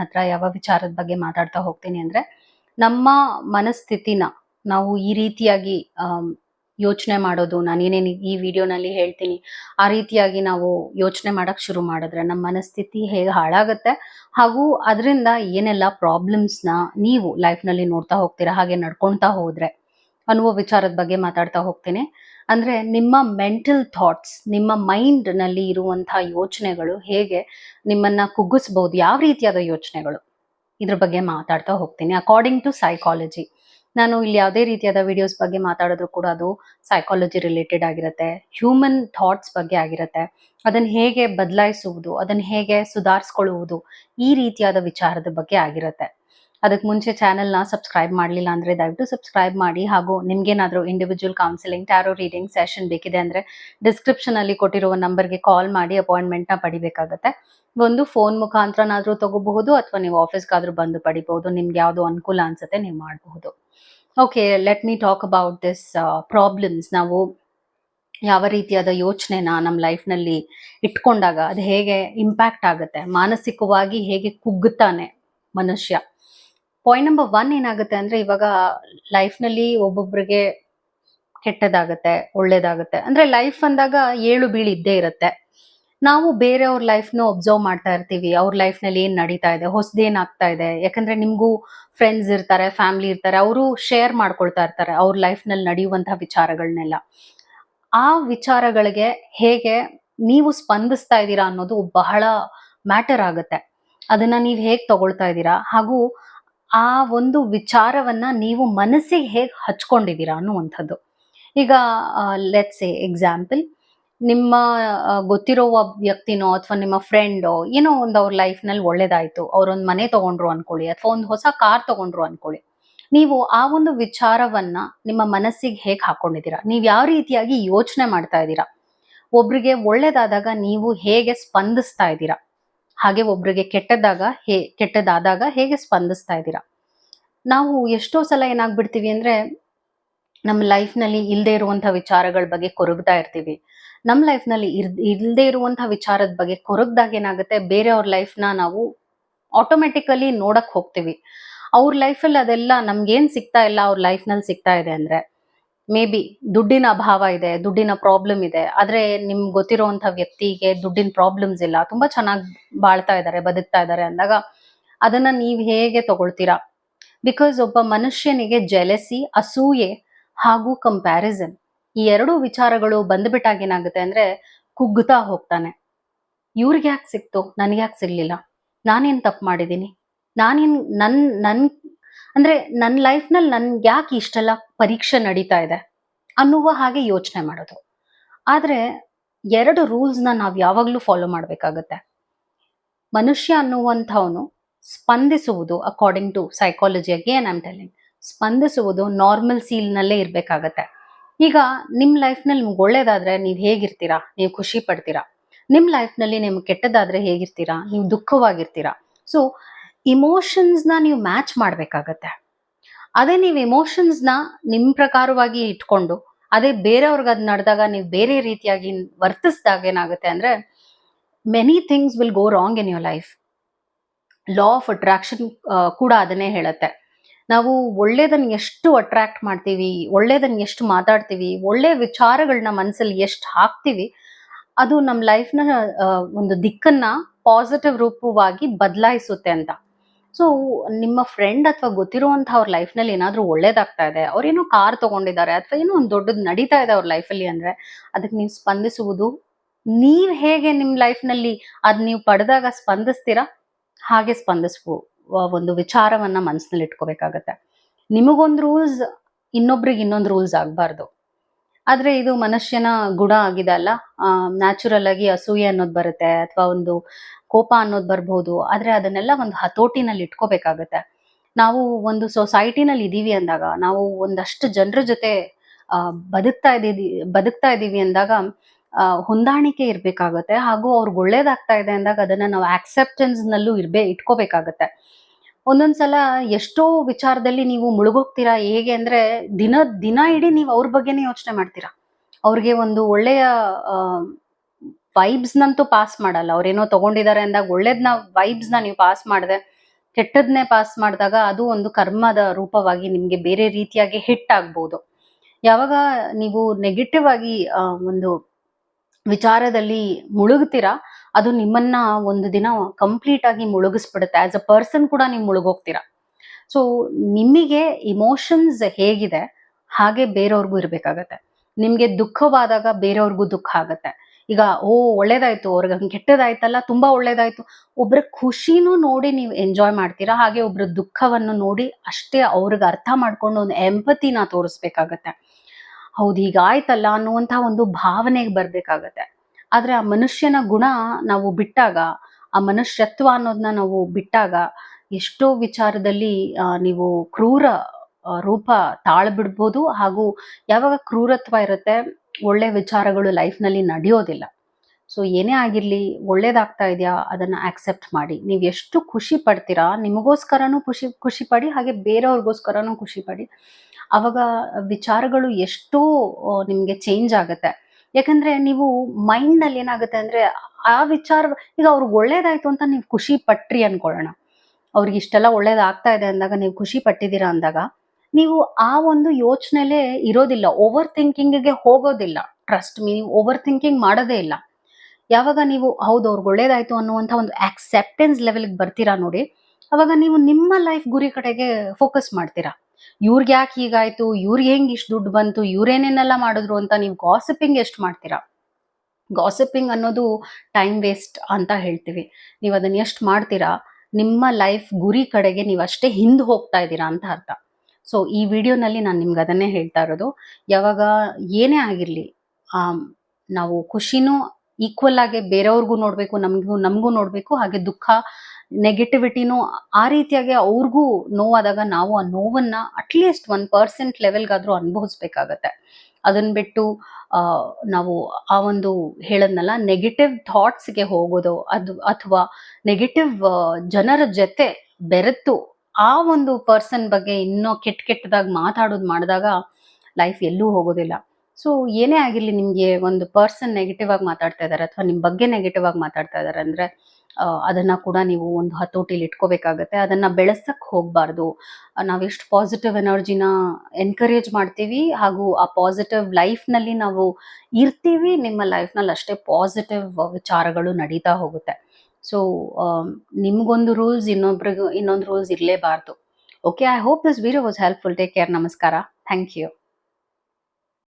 ಹತ್ರ ಯಾವ ವಿಚಾರದ ಬಗ್ಗೆ ಮಾತಾಡ್ತಾ ಹೋಗ್ತೀನಿ ಅಂದ್ರೆ ನಮ್ಮ ಮನಸ್ಥಿತಿನ ನಾವು ಈ ರೀತಿಯಾಗಿ ಯೋಚನೆ ಮಾಡೋದು, ನಾನು ಏನೇನು ಈ ವಿಡಿಯೋನಲ್ಲಿ ಹೇಳ್ತೀನಿ, ಆ ರೀತಿಯಾಗಿ ನಾವು ಯೋಚನೆ ಮಾಡಕ್ ಶುರು ಮಾಡಿದ್ರೆ ನಮ್ಮ ಮನಸ್ಥಿತಿ ಹೇಗೆ ಹಾಳಾಗುತ್ತೆ ಹಾಗೂ ಅದರಿಂದ ಏನೆಲ್ಲ ಪ್ರಾಬ್ಲಮ್ಸ್ನ ನೀವು ಲೈಫ್ನಲ್ಲಿ ನೋಡ್ತಾ ಹೋಗ್ತೀರಾ, ಹಾಗೆ ನಡ್ಕೊಳ್ತಾ ಹೋದ್ರೆ ಅನ್ನುವ ವಿಚಾರದ ಬಗ್ಗೆ ಮಾತಾಡ್ತಾ ಹೋಗ್ತೀನಿ. ಅಂದ್ರೆ ನಿಮ್ಮ ಮೆಂಟಲ್ ಥಾಟ್ಸ್ ನಿಮ್ಮ ಮೈಂಡ್ನಲ್ಲಿ ಇರುವಂತಹ ಯೋಚನೆಗಳು ಹೇಗೆ ನಿಮ್ಮನ್ನ ಕುಗ್ಗಿಸ್ಬೋದು ಯಾವ ರೀತಿಯಾದ ಯೋಚನೆಗಳು? ಇದ್ರ ಬಗ್ಗೆ ಮಾತಾಡ್ತಾ ಹೋಗ್ತೀನಿ. ಅಕಾರ್ಡಿಂಗ್ ಟು ಸೈಕಾಲಜಿ ನಾನು ಇಲ್ಲಿ ಯಾವುದೇ ರೀತಿಯಾದ ವಿಡಿಯೋಸ್ ಬಗ್ಗೆ ಮಾತಾಡಿದ್ರು ಕೂಡ ಅದು ಸೈಕಾಲಜಿ ರಿಲೇಟೆಡ್ ಆಗಿರುತ್ತೆ ಹ್ಯೂಮನ್ ಥಾಟ್ಸ್ ಬಗ್ಗೆ ಆಗಿರುತ್ತೆ. ಅದನ್ನು ಹೇಗೆ ಬದಲಾಯಿಸುವುದು, ಅದನ್ನು ಹೇಗೆ ಸುಧಾರಿಸ್ಕೊಳ್ಳುವುದು, ಈ ರೀತಿಯಾದ ವಿಚಾರದ ಬಗ್ಗೆ ಆಗಿರುತ್ತೆ. ಅದಕ್ಕೆ ಮುಂಚೆ ಚಾನೆಲ್ನ ಸಬ್ಸ್ಕ್ರೈಬ್ ಮಾಡಲಿಲ್ಲ ಅಂದರೆ ದಯವಿಟ್ಟು ಸಬ್ಸ್ಕ್ರೈಬ್ ಮಾಡಿ. ಹಾಗೂ ನಿಮ್ಗೇನಾದರೂ individual counselling tarot reading session ಬೇಕಿದೆ ಅಂದರೆ ಡಿಸ್ಕ್ರಿಪ್ಷನಲ್ಲಿ ಕೊಟ್ಟಿರುವ ನಂಬರ್ಗೆ ಕಾಲ್ ಮಾಡಿ ಅಪಾಯಿಂಟ್ಮೆಂಟ್ನ ಪಡಿಬೇಕಾಗತ್ತೆ. ಒಂದು ಫೋನ್ ಮುಖಾಂತರನಾದರೂ ತಗೋಬಹುದು ಅಥವಾ ನೀವು ಆಫೀಸ್ಗಾದರೂ ಬಂದು ಪಡಿಬಹುದು. ನಿಮ್ಗೆ ಯಾವುದು ಅನುಕೂಲ ಅನ್ಸುತ್ತೆ ನೀವು ಮಾಡಬಹುದು. Okay let me talk about this problems ನಾವು ಯಾವ ರೀತಿಯಾದ ಯೋಚನೆನ ನಮ್ಮ ಲೈಫ್ನಲ್ಲಿ ಇಟ್ಕೊಂಡಾಗ ಅದು ಹೇಗೆ ಇಂಪ್ಯಾಕ್ಟ್ ಆಗುತ್ತೆ? ಮಾನಸಿಕವಾಗಿ ಹೇಗೆ ಕುಗ್ಗುತ್ತಾನೆ ಮನುಷ್ಯ? ಪಾಯಿಂಟ್ ನಂಬರ್ ಒನ್ ಏನಾಗುತ್ತೆ ಅಂದ್ರೆ ಇವಾಗ ಲೈಫ್ನಲ್ಲಿ ಒಬ್ಬೊಬ್ರಿಗೆ ಕೆಟ್ಟದಾಗತ್ತೆ, ಒಳ್ಳೇದಾಗತ್ತೆ. ಅಂದ್ರೆ ಲೈಫ್ ಅಂದಾಗ ಏಳು ಬೀಳು ಇದ್ದೇ ಇರುತ್ತೆ. ನಾವು ಬೇರೆಯವ್ರ ಲೈಫ್ನ ಒಬ್ಸರ್ವ್ ಮಾಡ್ತಾ ಇರ್ತೀವಿ. ಅವ್ರ ಲೈಫ್ನಲ್ಲಿ ಏನ್ ನಡೀತಾ ಇದೆ ಹೊಸದೇನಾಗ್ತಾ ಇದೆ. ಯಾಕಂದ್ರೆ ನಿಮ್ಗೂ ಫ್ರೆಂಡ್ಸ್ ಇರ್ತಾರೆ ಫ್ಯಾಮಿಲಿ ಇರ್ತಾರೆ, ಅವರು ಶೇರ್ ಮಾಡ್ಕೊಳ್ತಾ ಇರ್ತಾರೆ ಅವ್ರ ಲೈಫ್ನಲ್ಲಿ ನಡೆಯುವಂತಹ ವಿಚಾರಗಳನ್ನೆಲ್ಲ ಆ ವಿಚಾರಗಳಿಗೆ ಹೇಗೆ ನೀವು ಸ್ಪಂದಿಸ್ತಾ ಇದ್ದೀರಾ ಅನ್ನೋದು ಬಹಳ ಮ್ಯಾಟರ್ ಆಗುತ್ತೆ. ಅದನ್ನ ನೀವು ಹೇಗೆ ತಗೊಳ್ತಾ ಇದ್ದೀರಾ? ಹಾಗೂ ಆ ಒಂದು ವಿಚಾರವನ್ನ ನೀವು ಮನಸ್ಸಿಗೆ ಹೇಗೆ ಹಚ್ಕೊಂಡಿದ್ದೀರಾ ಅನ್ನುವಂಥದ್ದು. ಈಗ ಲೆಟ್ಸ್ ಎ ಎಕ್ಸಾಂಪಲ್ ನಿಮ್ಮ ಗೊತ್ತಿರೋ ಒಬ್ಬ ವ್ಯಕ್ತಿನೋ ಅಥವಾ ನಿಮ್ಮ ಫ್ರೆಂಡೋ ಏನೋ ಒಂದು ಅವ್ರ ಲೈಫ್ನಲ್ಲಿ ಒಳ್ಳೇದಾಯ್ತು, ಅವ್ರೊಂದು ಮನೆ ತಗೊಂಡ್ರು ಅನ್ಕೊಳ್ಳಿ ಅಥವಾ ಒಂದು ಹೊಸ ಕಾರ್ ತಗೊಂಡ್ರು ಅನ್ಕೊಳ್ಳಿ. ನೀವು ಆ ಒಂದು ವಿಚಾರವನ್ನ ನಿಮ್ಮ ಮನಸ್ಸಿಗೆ ಹೇಗೆ ಹಾಕೊಂಡಿದ್ದೀರಾ? ನೀವು ಯಾವ ರೀತಿಯಾಗಿ ಯೋಚನೆ ಮಾಡ್ತಾ ಇದ್ದೀರಾ? ಒಬ್ರಿಗೆ ಒಳ್ಳೇದಾದಾಗ ನೀವು ಹೇಗೆ ಸ್ಪಂದಿಸ್ತಾ ಇದ್ದೀರಾ? ಹಾಗೆ ಒಬ್ರಿಗೆ ಕೆಟ್ಟದಾಗ ಹೇ, ಕೆಟ್ಟದಾದಾಗ ಹೇಗೆ ಸ್ಪಂದಿಸ್ತಾ ಇದ್ದೀರಾ? ನಾವು ಎಷ್ಟೋ ಸಲ ಏನಾಗ್ಬಿಡ್ತೀವಿ ಅಂದ್ರೆ ನಮ್ಮ ಲೈಫ್ನಲ್ಲಿ ಇಲ್ಲದೆ ಇರುವಂತಹ ವಿಚಾರಗಳ ಬಗ್ಗೆ ಕೊರಗ್ತಾ ಇರ್ತೀವಿ. ನಮ್ಮ ಲೈಫ್ನಲ್ಲಿ ಇರ್ ಇಲ್ಲದೆ ಇರುವಂತಹ ವಿಚಾರದ ಬಗ್ಗೆ ಕೊರಗ್ದಾಗ ಏನಾಗುತ್ತೆ, ಬೇರೆಯವ್ರ ಲೈಫ್ನ ನಾವು ಆಟೋಮೆಟಿಕಲಿ ನೋಡಕ್ ಹೋಗ್ತೀವಿ. ಅವ್ರ ಲೈಫಲ್ಲಿ ಅದೆಲ್ಲ ನಮ್ಗೇನು ಸಿಗ್ತಾ ಇಲ್ಲ, ಅವ್ರ ಲೈಫ್ನಲ್ಲಿ ಸಿಗ್ತಾ ಇದೆ ಅಂದ್ರೆ. ಮೇ ಬಿ ದುಡ್ಡಿನ ಅಭಾವ ಇದೆ, ದುಡ್ಡಿನ ಪ್ರಾಬ್ಲಮ್ ಇದೆ. ಆದ್ರೆ ನಿಮ್ಗೆ ಗೊತ್ತಿರುವಂತ ವ್ಯಕ್ತಿಗೆ ದುಡ್ಡಿನ ಪ್ರಾಬ್ಲಮ್ಸ್ ಇಲ್ಲ. ತುಂಬಾ ಚೆನ್ನಾಗಿ ಬಾಳ್ತಾ ಇದ್ದಾರೆ ಬದುಕ್ತಾ ಇದ್ದಾರೆ ಅಂದಾಗ ಅದನ್ನ ನೀವ್ ಹೇಗೆ ತಗೊಳ್ತೀರಾ? ಬಿಕಾಸ್ ಒಬ್ಬ ಮನುಷ್ಯನಿಗೆ ಜೆಲಸಿ ಅಸೂಯೆ ಹಾಗೂ ಕಂಪ್ಯಾರಿಸನ್ ಈ ಎರಡು ವಿಚಾರಗಳು ಬಂದ್ಬಿಟ್ಟಾಗ ಏನಾಗುತ್ತೆ ಅಂದ್ರೆ ಕುಗ್ಗುತ್ತಾ ಹೋಗ್ತಾನೆ. ಇವ್ರಿಗೆ ಯಾಕೆ ಸಿಕ್ತು ನನಗೆ ಯಾಕೆ ಸಿಗ್ಲಿಲ್ಲ. ನಾನೇನ್ ತಪ್ಪು ಮಾಡಿದ್ದೀನಿ ನಾನೇನ್ ನನ್ ನನ್ ಅಂದ್ರೆ ನನ್ನ ಲೈಫ್ನಲ್ಲಿ ನನ್ಗೆ ಯಾಕೆ ಇಷ್ಟೆಲ್ಲ ಪರೀಕ್ಷೆ ನಡೀತಾ ಇದೆ ಅನ್ನುವ ಹಾಗೆ ಯೋಚನೆ ಮಾಡೋದು. ಆದ್ರೆ ಎರಡು ರೂಲ್ಸ್ನ ನಾವು ಯಾವಾಗಲೂ ಫಾಲೋ ಮಾಡ್ಬೇಕಾಗತ್ತೆ. ಮನುಷ್ಯ ಅನ್ನುವಂಥವನು ಸ್ಪಂದಿಸುವುದು according to psychology again I'm telling ಸ್ಪಂದಿಸುವುದು normal ಸೀಲ್ನಲ್ಲೇ ಇರಬೇಕಾಗತ್ತೆ. ಈಗ ನಿಮ್ಮ ಲೈಫ್ನಲ್ಲಿ ನಿಮ್ಗೆ ಒಳ್ಳೇದಾದ್ರೆ ನೀವು ಹೇಗಿರ್ತೀರಾ? ನೀವು ಖುಷಿ ಪಡ್ತೀರಾ? ನಿಮ್ಮ ಲೈಫ್ನಲ್ಲಿ ನಿಮ್ಗೆ ಕೆಟ್ಟದಾದ್ರೆ ಹೇಗಿರ್ತೀರಾ? ನೀವು ದುಃಖವಾಗಿರ್ತೀರಾ? ಸೊ ಇಮೋಷನ್ಸ್ನ ನೀವು ಮ್ಯಾಚ್ ಮಾಡಬೇಕಾಗತ್ತೆ. ಅದೇ ನೀವು ಇಮೋಷನ್ಸ್ನ ನಿಮ್ಮ ಪ್ರಕಾರವಾಗಿ ಇಟ್ಕೊಂಡು, ಅದೇ ಬೇರೆಯವ್ರಿಗೆ ಅದು ನಡೆದಾಗ ನೀವು ಬೇರೆ ರೀತಿಯಾಗಿ ವರ್ತಿಸಿದಾಗ ಏನಾಗುತ್ತೆ ಅಂದ್ರೆ many things will go wrong in your life law of attraction ಕೂಡ ಅದನ್ನೇ ಹೇಳುತ್ತೆ. ನಾವು ಒಳ್ಳೇದನ್ನ ಎಷ್ಟು ಅಟ್ರಾಕ್ಟ್ ಮಾಡ್ತೀವಿ ಒಳ್ಳೇದನ್ನ ಎಷ್ಟು ಮಾತಾಡ್ತೀವಿ, ಒಳ್ಳೆ ವಿಚಾರಗಳನ್ನ ಮನಸ್ಸಲ್ಲಿ ಎಷ್ಟು ಹಾಕ್ತೀವಿ, ಅದು ನಮ್ಮ ಲೈಫ್ನ ಒಂದು ದಿಕ್ಕನ್ನ ಪಾಸಿಟಿವ್ ರೂಪವಾಗಿ ಬದಲಾಯಿಸುತ್ತೆ ಅಂತ. ಸೊ ನಿಮ್ಮ ಫ್ರೆಂಡ್ ಅಥವಾ ಗೊತ್ತಿರುವಂಥ ಅವ್ರ ಲೈಫ್ನಲ್ಲಿ ಏನಾದರೂ ಒಳ್ಳೇದಾಗ್ತಾ ಇದೆ, ಅವ್ರೇನೋ ಕಾರ್ ತಗೊಂಡಿದ್ದಾರೆ ಅಥವಾ ಏನೋ ಒಂದು ದೊಡ್ಡದು ನಡೀತಾ ಇದೆ ಅವ್ರ ಲೈಫಲ್ಲಿ ಅಂದ್ರೆ ಅದಕ್ಕೆ ನೀವು ಸ್ಪಂದಿಸುವುದು? ನೀವು ಹೇಗೆ ನಿಮ್ಮ ಲೈಫ್ನಲ್ಲಿ ಅದ್ ನೀವು ಪಡೆದಾಗ ಸ್ಪಂದಿಸ್ತೀರಾ? ಹಾಗೆ ಸ್ಪಂದಿಸುವ ಒಂದು ವಿಚಾರವನ್ನ ಮನಸ್ಸಿನಲ್ಲಿ ಇಟ್ಕೋಬೇಕಾಗತ್ತೆ. ನಿಮಗೊಂದು ರೂಲ್ಸ್ ಇನ್ನೊಬ್ರಿಗೆ ಇನ್ನೊಂದು ರೂಲ್ಸ್ ಆಗಬಾರ್ದು. ಆದ್ರೆ ಇದು ಮನುಷ್ಯನ ಗುಣ ಆಗಿದೆ ಅಲ್ಲ? ನ್ಯಾಚುರಲ್ ಆಗಿ ಅಸೂಯೆ ಅನ್ನೋದು ಬರುತ್ತೆ, ಅಥವಾ ಒಂದು ಕೋಪ ಅನ್ನೋದು ಬರ್ಬೋದು ಆದ್ರೆ ಅದನ್ನೆಲ್ಲ ಒಂದು ಹತೋಟಿನಲ್ಲಿ ಇಟ್ಕೋಬೇಕಾಗತ್ತೆ. ನಾವು ಒಂದು ಸೊಸೈಟಿನಲ್ಲಿ ಇದೀವಿ ಅಂದಾಗ ನಾವು ಒಂದಷ್ಟು ಜನರ ಜೊತೆ ಆ, ಬದುಕ್ತಾ ಇದ್ದೀವಿ ಬದುಕ್ತಾ ಇದೀವಿ ಅಂದಾಗ ಹೊಂದಾಣಿಕೆ ಇರ್ಬೇಕಾಗತ್ತೆ ಹಾಗೂ ಅವ್ರಿಗೆ ಒಳ್ಳೇದಾಗ್ತಾ ಇದೆ ಅಂದಾಗ ಅದನ್ನ ನಾವು ಆಕ್ಸೆಪ್ಟೆನ್ಸ್ ನಲ್ಲೂ ಇರ್ಬೇ ಇಟ್ಕೋಬೇಕಾಗತ್ತೆ. ಒಂದೊಂದ್ಸಲ ಎಷ್ಟೋ ವಿಚಾರದಲ್ಲಿ ನೀವು ಮುಳುಗೋಗ್ತೀರಾ ಹೇಗೆ ಅಂದ್ರೆ ದಿನ ದಿನ ಇಡೀ ನೀವು ಅವ್ರ ಬಗ್ಗೆನೇ ಯೋಚನೆ ಮಾಡ್ತೀರಾ. ಅವ್ರಿಗೆ ಒಂದು ಒಳ್ಳೆಯ ವೈಬ್ಸ್ ನಂತೂ ಪಾಸ್ ಮಾಡಲ್ಲ. ಅವ್ರೇನೋ ತಗೊಂಡಿದ್ದಾರೆ ಅಂದಾಗ ಒಳ್ಳೇದ್ನ ವೈಬ್ಸ್ನ ನೀವು ಪಾಸ್ ಮಾಡಿದೆ, ಕೆಟ್ಟದ್ನೇ ಪಾಸ್ ಮಾಡಿದಾಗ ಅದು ಒಂದು ಕರ್ಮದ ರೂಪವಾಗಿ ನಿಮ್ಗೆ ಬೇರೆ ರೀತಿಯಾಗಿ ಹಿಟ್ ಆಗ್ಬೋದು. ಯಾವಾಗ ನೀವು ನೆಗೆಟಿವ್ ಆಗಿ ಒಂದು ವಿಚಾರದಲ್ಲಿ ಮುಳುಗ್ತೀರಾ, ಅದು ನಿಮ್ಮನ್ನ ಒಂದು ದಿನ ಕಂಪ್ಲೀಟ್ ಆಗಿ ಮುಳುಗಿಸ್ಬಿಡುತ್ತೆ. ಆಸ್ ಅ ಪರ್ಸನ್ ಕೂಡ ನೀವು ಮುಳುಗೋಗ್ತೀರಾ. ಸೊ ನಿಮಗೆ ಇಮೋಷನ್ಸ್ ಹೇಗಿದೆ, ಹಾಗೆ ಬೇರೆಯವ್ರಿಗೂ ಇರಬೇಕಾಗತ್ತೆ. ನಿಮ್ಗೆ ದುಃಖವಾದಾಗ ಬೇರೆಯವ್ರಿಗೂ ದುಃಖ ಆಗತ್ತೆ. ಈಗ, ಓ, ಒಳ್ಳೇದಾಯ್ತು, ಅವ್ರಿಗೆ ಹಂಗೆ ಕೆಟ್ಟದಾಯ್ತಲ್ಲ, ತುಂಬಾ ಒಳ್ಳೇದಾಯ್ತು. ಒಬ್ರ ಖುಷಿನೂ ನೋಡಿ ನೀವು ಎಂಜಾಯ್ ಮಾಡ್ತೀರಾ, ಹಾಗೆ ಒಬ್ರ ದುಃಖವನ್ನು ನೋಡಿ ಅಷ್ಟೇ ಅವ್ರಿಗೆ ಅರ್ಥ ಮಾಡ್ಕೊಂಡು ಒಂದು ಎಂಪತಿನ ತೋರಿಸ್ಬೇಕಾಗತ್ತೆ. ಹೌದು ಹೀಗಾಯ್ತಲ್ಲ ಅನ್ನುವಂಥ ಒಂದು ಭಾವನೆಗೆ ಬರ್ಬೇಕಾಗತ್ತೆ. ಆದ್ರೆ ಆ ಮನುಷ್ಯನ ಗುಣ ನಾವು ಬಿಟ್ಟಾಗ, ಆ ಮನುಷ್ಯತ್ವ ಅನ್ನೋದನ್ನ ನಾವು ಬಿಟ್ಟಾಗ, ಎಷ್ಟೋ ವಿಚಾರದಲ್ಲಿ ನೀವು ಕ್ರೂರ ರೂಪ ತಾಳ್ಬಿಡ್ಬೋದು, ಹಾಗೂ ಯಾವಾಗ ಕ್ರೂರತ್ವ ಇರುತ್ತೆ ಒಳ್ಳೆ ವಿಚಾರಗಳು ಲೈಫ್ನಲ್ಲಿ ನಡೆಯೋದಿಲ್ಲ. ಸೊ ಏನೇ ಆಗಿರಲಿ, ಒಳ್ಳೇದಾಗ್ತಾ ಇದೆಯಾ, ಅದನ್ನ ಆಕ್ಸೆಪ್ಟ್ ಮಾಡಿ. ನೀವು ಎಷ್ಟು ಖುಷಿ ಪಡ್ತೀರಾ, ನಿಮಗೋಸ್ಕರನೂ ಖುಷಿ ಖುಷಿ ಪಡಿ, ಹಾಗೆ ಬೇರೆಯವ್ರಿಗೋಸ್ಕರನೂ ಖುಷಿ ಪಡಿ. ಅವಾಗ ವಿಚಾರಗಳು ಎಷ್ಟೋ ನಿಮಗೆ ಚೇಂಜ್ ಆಗುತ್ತೆ. ಯಾಕಂದ್ರೆ ನೀವು ಮೈಂಡ್ನಲ್ಲಿ ಏನಾಗುತ್ತೆ ಅಂದ್ರೆ, ಆ ವಿಚಾರ, ಈಗ ಅವ್ರಿಗೆ ಒಳ್ಳೇದಾಯಿತು ಅಂತ ನೀವು ಖುಷಿ ಪಟ್ರಿ ಅಂದ್ಕೊಳ್ಳೋಣ ಅವ್ರಿಗೆ ಇಷ್ಟೆಲ್ಲ ಒಳ್ಳೇದಾಗ್ತಾ ಇದೆ ಅಂದಾಗ, ನೀವು ಖುಷಿ ಪಟ್ಟಿದ್ದೀರಾ ಅಂದಾಗ ನೀವು ಆ ಒಂದು ಯೋಚನೆಲೇ ಇರೋದಿಲ್ಲ ಓವರ್ ಥಿಂಕಿಂಗ್ಗೆ ಹೋಗೋದಿಲ್ಲ. ಟ್ರಸ್ಟ್ ಮೀ ನೀವು ಓವರ್ ಥಿಂಕಿಂಗ್ ಮಾಡೋದೇ ಇಲ್ಲ. ಯಾವಾಗ ನೀವು, ಹೌದು, ಅವ್ರಿಗೆ ಒಳ್ಳೇದಾಯ್ತು ಅನ್ನುವಂಥ ಒಂದು ಆಕ್ಸೆಪ್ಟೆನ್ಸ್ ಲೆವೆಲ್ಗೆ ಬರ್ತೀರಾ ನೋಡಿ, ಅವಾಗ ನೀವು ನಿಮ್ಮ ಲೈಫ್ ಗುರಿ ಕಡೆಗೆ ಫೋಕಸ್ ಮಾಡ್ತೀರಾ. ಇವ್ರಿಗೆ ಯಾಕೆ ಹೀಗಾಯ್ತು, ಇವ್ರಿಗೆ ಹೆಂಗೆ ಇಷ್ಟು ದುಡ್ಡು ಬಂತು ಇವ್ರೇನೇನೆಲ್ಲ ಮಾಡಿದ್ರು ಅಂತ ನೀವು ಗಾಸಿಪಿಂಗ್ ಎಷ್ಟು ಮಾಡ್ತೀರಾ? ಗಾಸಿಪಿಂಗ್ ಅನ್ನೋದು ಟೈಮ್ ವೇಸ್ಟ್ ಅಂತ ಹೇಳ್ತೀವಿ. ನೀವು ಅದನ್ನ ಎಷ್ಟು ಮಾಡ್ತೀರಾ? ನಿಮ್ಮ ಲೈಫ್ ಗುರಿ ಕಡೆಗೆ ನೀವು ಅಷ್ಟೇ ಹಿಂದೆ ಹೋಗ್ತಾ ಇದ್ದೀರಾ ಅಂತ ಅರ್ಥ. ಸೊ ಈ ವಿಡಿಯೋನಲ್ಲಿ ನಾನು ನಿಮ್ಗೆ ಅದನ್ನೇ ಹೇಳ್ತಾ ಇರೋದು. ಯಾವಾಗ ಏನೇ ಆಗಿರಲಿ ನಾವು ಖುಷಿನೂ ಈಕ್ವಲ್ ಆಗಿ ಬೇರೆಯವ್ರಿಗೂ ನೋಡಬೇಕು, ನಮಗೂ ನಮಗೂ ನೋಡಬೇಕು, ಹಾಗೆ ದುಃಖ ನೆಗೆಟಿವಿಟಿನೂ ಆ ರೀತಿಯಾಗಿ ಅವ್ರಿಗೂ ನೋವಾದಾಗ ನಾವು ಆ ನೋವನ್ನ ಅಟ್ಲೀಸ್ಟ್ ಒನ್ ಪರ್ಸೆಂಟ್ ಲೆವೆಲ್ಗಾದರೂ ಅನುಭವಿಸ್ಬೇಕಾಗತ್ತೆ. ಅದನ್ನ ಬಿಟ್ಟು ನಾವು ಆ ಒಂದು ಹೇಳದ್ನಲ್ಲ ನೆಗೆಟಿವ್ ಥಾಟ್ಸ್ಗೆ ಹೋಗೋದು, ಅದು, ಅಥವಾ ನೆಗೆಟಿವ್ ಜನರ ಜೊತೆ ಬೆರೆತು ಆ ಒಂದು ಪರ್ಸನ್ ಬಗ್ಗೆ ಇನ್ನೂ ಕೆಟ್ಟ ಕೆಟ್ಟದಾಗಿ ಮಾತಾಡೋದು ಮಾಡಿದಾಗ ಲೈಫ್ ಎಲ್ಲೂ ಹೋಗೋದಿಲ್ಲ. ಸೊ ಏನೇ ಆಗಿರಲಿ ನಿಮಗೆ ಒಂದು ಪರ್ಸನ್ ನೆಗೆಟಿವ್ ಆಗಿ ಮಾತಾಡ್ತಾ ಇದ್ದಾರೆ ಅಥವಾ ನಿಮ್ಮ ಬಗ್ಗೆ ನೆಗೆಟಿವ್ ಆಗಿ ಮಾತಾಡ್ತಾ ಇದ್ದಾರೆ ಅಂದರೆ ಅದನ್ನ ಕೂಡ ನೀವು ಒಂದು ಹತೋಟಿಲಿ ಇಟ್ಕೋಬೇಕಾಗತ್ತೆ. ಅದನ್ನ ಬೆಳೆಸಕ್ಕೆ ಹೋಗಬಾರ್ದು. ನಾವು ನಾವೆಷ್ಟು ಪಾಸಿಟಿವ್ ಎನರ್ಜಿನ ಎನ್ಕರೇಜ್ ಮಾಡ್ತೀವಿ ಹಾಗೂ ಆ ಪಾಸಿಟಿವ್ ಲೈಫ್ನಲ್ಲಿ ನಾವು ಇರ್ತೀವಿ, ನಿಮ್ಮ ಲೈಫ್ನಲ್ಲಿ ಅಷ್ಟೇ ಪಾಸಿಟಿವ್ ವಿಚಾರಗಳು ನಡೀತಾ ಹೋಗುತ್ತೆ. ಸೊ ನಿಮಗೊಂದು ರೂಲ್ಸ್ ಇನ್ನೊಬ್ರಿಗೂ, ಇನ್ನೊಂದು rules ಇರಲೇಬಾರ್ದು. Okay I hope this video was helpful take care ನಮಸ್ಕಾರ. Thank you